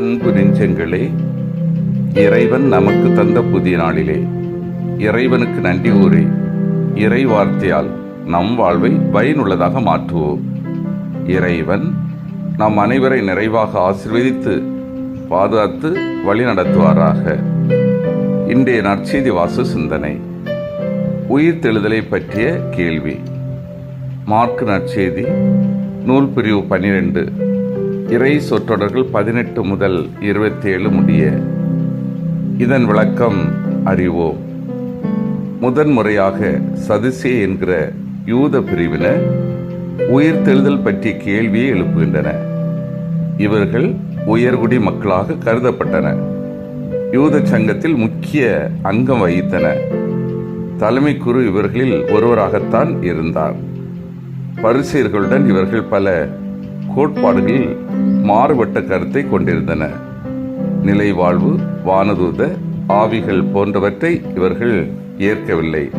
அன்பு நெஞ்சங்களே இறைவன் நமக்கு தந்த புதிய நாளிலே இறைவனுக்கு நன்றி கூறி இறை வார்த்தையால் நம் வாழ்வை பயனுள்ளதாக மாற்றுவோம். இறைவன் நம் அனைவரை நிறைவாக ஆசிர்வதித்து பாதுகாத்து வழி நடத்துவாராக. இன்றைய நற்செய்தி வாசு சிந்தனை. உயிர் தெழுதலை பற்றிய கேள்வி. மார்க் நற்செய்தி நூல் பிரிவு பன்னிரெண்டு. இறை சொற்றொடர்கள் பதினெட்டு முதல் இருபத்தி ஏழு முடிய இதன் விளக்கம் அறிவோம். முதன்முறையாக சதுசே என்கிற யூத பிரிவினர் உயிர் தெழுதல் பற்றிய கேள்வியை எழுப்புகின்றன. இவர்கள் உயர்குடி மக்களாக கருதப்பட்டனர் யூத சங்கத்தில் முக்கிய அங்கம் வகித்தன. தலைமை குரு இவர்களில் ஒருவராகத்தான் இருந்தார். பரிசீர்களுடன் இவர்கள் பல கோட்பாடுகளில் மாறுபட்ட கருத்தை கொண்டிருந்தன. நிலை வாழ்வு வானதூத ஆவிகள் போன்றவற்றை இவர்கள் ஏற்கவில்லை.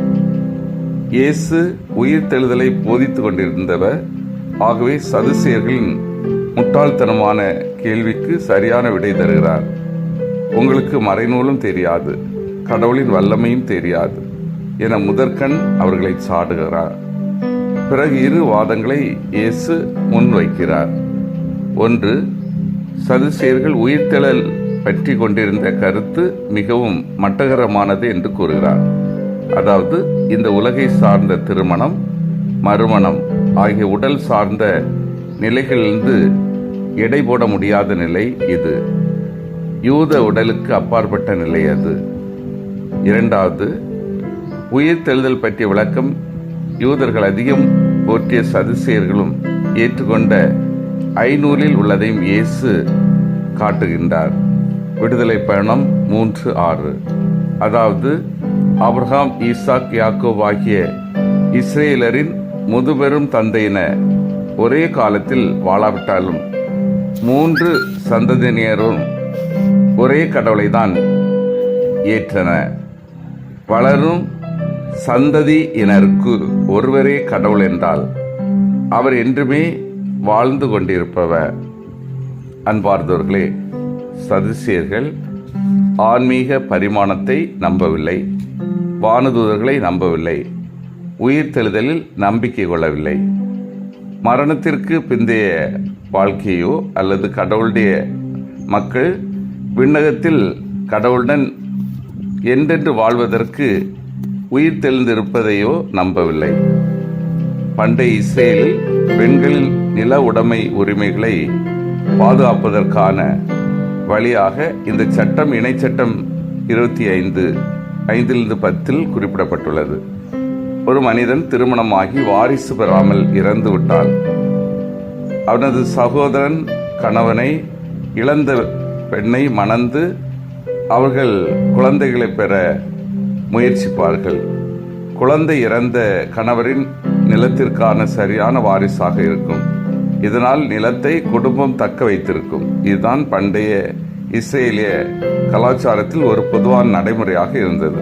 இயேசு உயிர் தெழுதலை போதித்துக் கொண்டிருந்தவர். ஆகவே சதுசேயர்களின் முட்டாள்தனமான கேள்விக்கு சரியான விடை தருகிறார். உங்களுக்கு மறைநூலும் தெரியாது கடவுளின் வல்லமையும் தெரியாது என முதற்கண் அவர்களை சாடுகிறார். பிறகு இரு வாதங்களை இயேசு முன்வைக்கிறார். ஒன்று சதுசேர்கள் உயிர்த்தெழல் பற்றி கொண்டிருந்த கருத்து மிகவும் மட்டகரமானது என்று கூறுகிறார். அதாவது இந்த உலகை சார்ந்த திருமணம் மறுமணம் ஆகிய உடல் சார்ந்த நிலைகளிலிருந்து எடை போட முடியாத நிலை இது. யூத உடலுக்கு அப்பாற்பட்ட நிலை அது. இரண்டாவது உயிர் தெழுதல் பற்றிய விளக்கம் யூதர்கள் அதிகம் போற்றிய சதுசேயர்களும் ஏற்றுக்கொண்ட ஐநூறில் உள்ளதையும் இயேசு காட்டுகின்றார். விடுதலை பயணம் மூன்று ஆறு. அதாவது அப்ரஹாம் ஈசாக் யாக்கோப் ஆகிய இஸ்ரேலரின் முதுபெரும் தந்தையின ஒரே காலத்தில் வாழாவிட்டாலும் மூன்று சந்ததியினரும் ஒரே கடவுளை தான் ஏற்றன. வளரும் சந்ததியினருக்கு ஒருவரே கடவுள் என்றால் அவர் என்றுமே வாழ்ந்து கொண்டிருப்பவர் அன்பார்ந்தவர்களே சதுசியர்கள் ஆன்மீக பரிமாணத்தை நம்பவில்லை வானதூதர்களை நம்பவில்லை உயிர் தெழுதலில் நம்பிக்கை கொள்ளவில்லை. மரணத்திற்கு பிந்தைய வாழ்க்கையோ அல்லது கடவுளுடைய மக்கள் விண்ணகத்தில் கடவுளுடன் என்றென்று வாழ்வதற்கு உயிர் தெளிந்திருப்பதையோ நம்பவில்லை. பண்டைய இஸ்ரேலில் பெண்களின் நில உடைமை உரிமைகளை பாதுகாப்பதற்கான வழியாக இந்த சட்டம் இணை சட்டம் இருபத்தி ஐந்து ஐந்திலிருந்து பத்தில் குறிப்பிடப்பட்டுள்ளது. ஒரு மனிதன் திருமணமாகி வாரிசு பெறாமல் இறந்து விட்டான். அவனது சகோதரன் கணவனை இழந்த பெண்ணை மணந்து அவர்கள் குழந்தைகளை பெற முயற்சிப்பார்கள். குழந்தை இறந்த கணவரின் நிலத்திற்கான சரியான வாரிசாக இருக்கும். இதனால் நிலத்தை குடும்பம் தக்க வைத்திருக்கும். இதுதான் பண்டைய இஸ்ரேலிய கலாச்சாரத்தில் ஒரு பொதுவான நடைமுறையாக இருந்தது.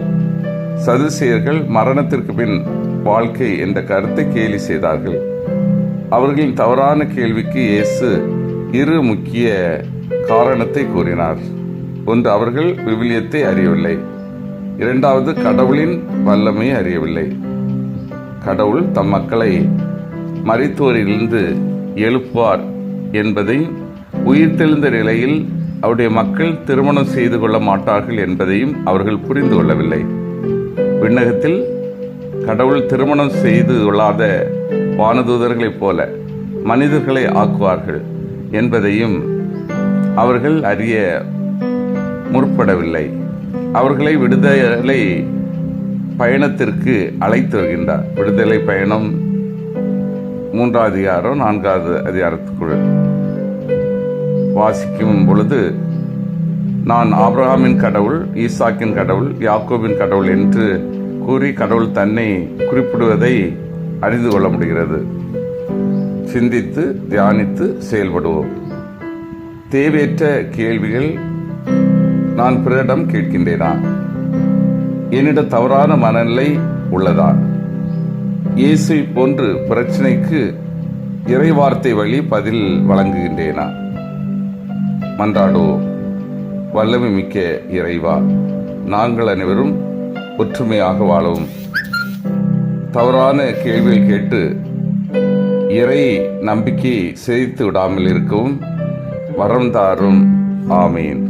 சதுசேயர்கள் மரணத்திற்கு பின் வாழ்க்கை என்ற கருத்தை கேலி செய்தார்கள். அவர்களின் தவறான கேள்விக்கு இயேசு இரு முக்கிய காரணத்தை கூறினார். ஒன்று அவர்கள் விவிலியத்தை அறியவில்லை. இரண்டாவது கடவுளின் வல்லமை அறியவில்லை. கடவுள் தம் மக்களை மரித்தோரிலிருந்து எழுப்பார் என்பதை உயிர்த்தெழுந்த நிலையில் அவருடைய மக்கள் திருமணம் செய்து கொள்ள மாட்டார்கள் என்பதையும் அவர்கள் புரிந்து கொள்ளவில்லை. விண்ணகத்தில் கடவுள் திருமணம் செய்து கொள்ளாத வானதூதர்களைப் போல மனிதர்களை ஆக்குவார்கள் என்பதையும் அவர்கள் அறிய முற்படவில்லை. அவர்களை விடுதலை பயணத்திற்கு அழைத்து வருகின்றார். விடுதலை பயணம் மூன்றாவது அதிகாரம் நான்காவது அதிகாரத்துக்குள் வாசிக்கும் பொழுது நான் ஆப்ரஹாமின் கடவுள் ஈசாக்கின் கடவுள் யாக்கோபின் கடவுள் என்று கூறி கடவுள் தன்னை குறிப்பிடுவதை அறிந்து கொள்ள முடிகிறது. சிந்தித்து தியானித்து செயல்படுவோம். தேவையற்ற கேள்விகள் நான் பிறரிடம் கேட்கின்றேனா? என்னிட தவறான மனநிலை உள்ளதா இயேசு போன்று பிரச்சனைக்கு இறைவார்த்தை வழி பதில் வழங்குகின்றேனா? மன்றாடோ வல்லமை மிக்க இறைவா நாங்கள் அனைவரும் ஒற்றுமையாக வாழவும். தவறான கேள்விகள் கேட்டு இறை நம்பிக்கையை சிதைத்து விடாமல் இருக்கவும் வரம் தாரும். ஆமீன்.